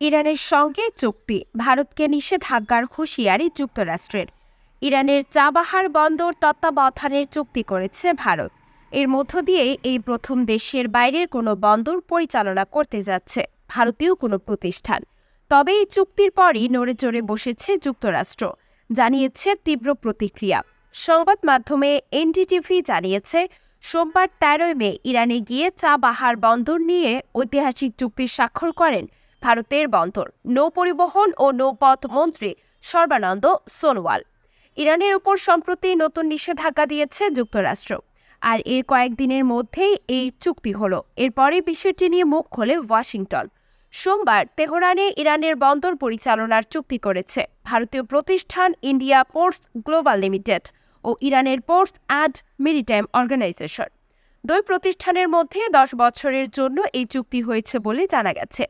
ইরানের সঙ্গে চুক্তি, ভারতকে নিষেধাজ্ঞার হুঁশিয়ারি যুক্তরাষ্ট্রের। ইরানের চাবাহার বন্দর তত্ত্বাবধানের চুক্তি করেছে ভারত। এর মধ্য দিয়ে এই প্রথম দেশের বাইরের কোনো বন্দর পরিচালনা করতে যাচ্ছে, ভারতীয় কোনো প্রতিষ্ঠান। তবে এই চুক্তির পরই নড়ে চড়ে বসেছে যুক্তরাষ্ট্র, জানিয়েছে তীব্র প্রতিক্রিয়া। সংবাদ মাধ্যমে এনডিটিভি জানিয়েছে, সোমবার তেরোই মে ইরানে গিয়ে চা বাহার বন্দর নিয়ে ঐতিহাসিক চুক্তি স্বাক্ষর করেন ভারতের বন্দর নৌ পরিবহন ও নৌপথ মন্ত্রী সর্বানন্দ সোনোয়াল। ইরানের উপর সম্প্রতি নতুন নিষেধাজ্ঞা দিয়েছে যুক্তরাষ্ট্র। আর এর কয়েকদিনের মধ্যেই এই চুক্তি হলো। এরপরে বিষয়টি নিয়ে মুখ খোলে ওয়াশিংটন। সোমবার তেহরানে ইরানের বন্দর পরিচালনার চুক্তি করেছে। ভারতীয় প্রতিষ্ঠান ইন্ডিয়া পোর্টস গ্লোবাল লিমিটেড ও ইরানের পোর্টস অ্যান্ড মেরিটাইম অর্গানাইজেশন। দুই প্রতিষ্ঠানের মধ্যে দশ বছরের জন্য এই চুক্তি হয়েছে বলে জানা গেছে।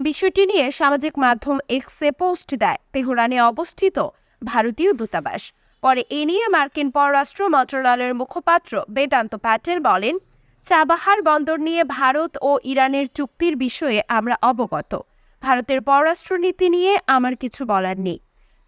বিষয়টি নিয়ে সামাজিক মাধ্যম এক্সে পোস্ট দেয়। তেহরানে অবস্থিত ভারতীয় দূতাবাস। পরে এ নিয়ে মার্কিন পররাষ্ট্র মন্ত্রণালয়ের মুখপাত্র বেদান্ত প্যাটেল বলেন চাবাহার বন্দর নিয়ে ভারত ও ইরানের চুক্তির বিষয়ে আমরা অবগত। ভারতের পররাষ্ট্রনীতি নিয়ে আমার কিছু বলার নেই।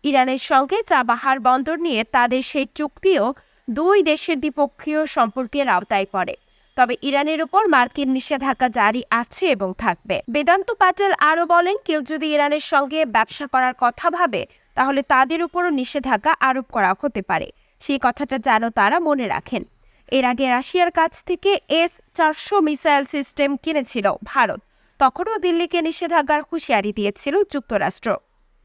ইরানের সঙ্গে চাবাহার বন্দর নিয়ে তাদের সেই চুক্তিও দুই দেশের দ্বিপক্ষীয় সম্পর্কের আওতায় পড়ে। তবে ইরানের উপর মার্কিন নিষেধাজ্ঞা জারি আছে এবং থাকবে। বেদান্ত প্যাটেল আরও বলেন, কেউ যদি ইরানের সঙ্গে ব্যবসা করার কথা ভাবে, তাহলে তাদের উপরও নিষেধাজ্ঞা আরোপ করা হতে পারে। সেই কথাটা যেন তারা মনে রাখেন। এর আগে রাশিয়ার কাছ থেকে এস চারশো মিসাইল সিস্টেম কিনেছিল ভারত। তখনও দিল্লিকে নিষেধাজ্ঞার হুঁশিয়ারি দিয়েছিল যুক্তরাষ্ট্র।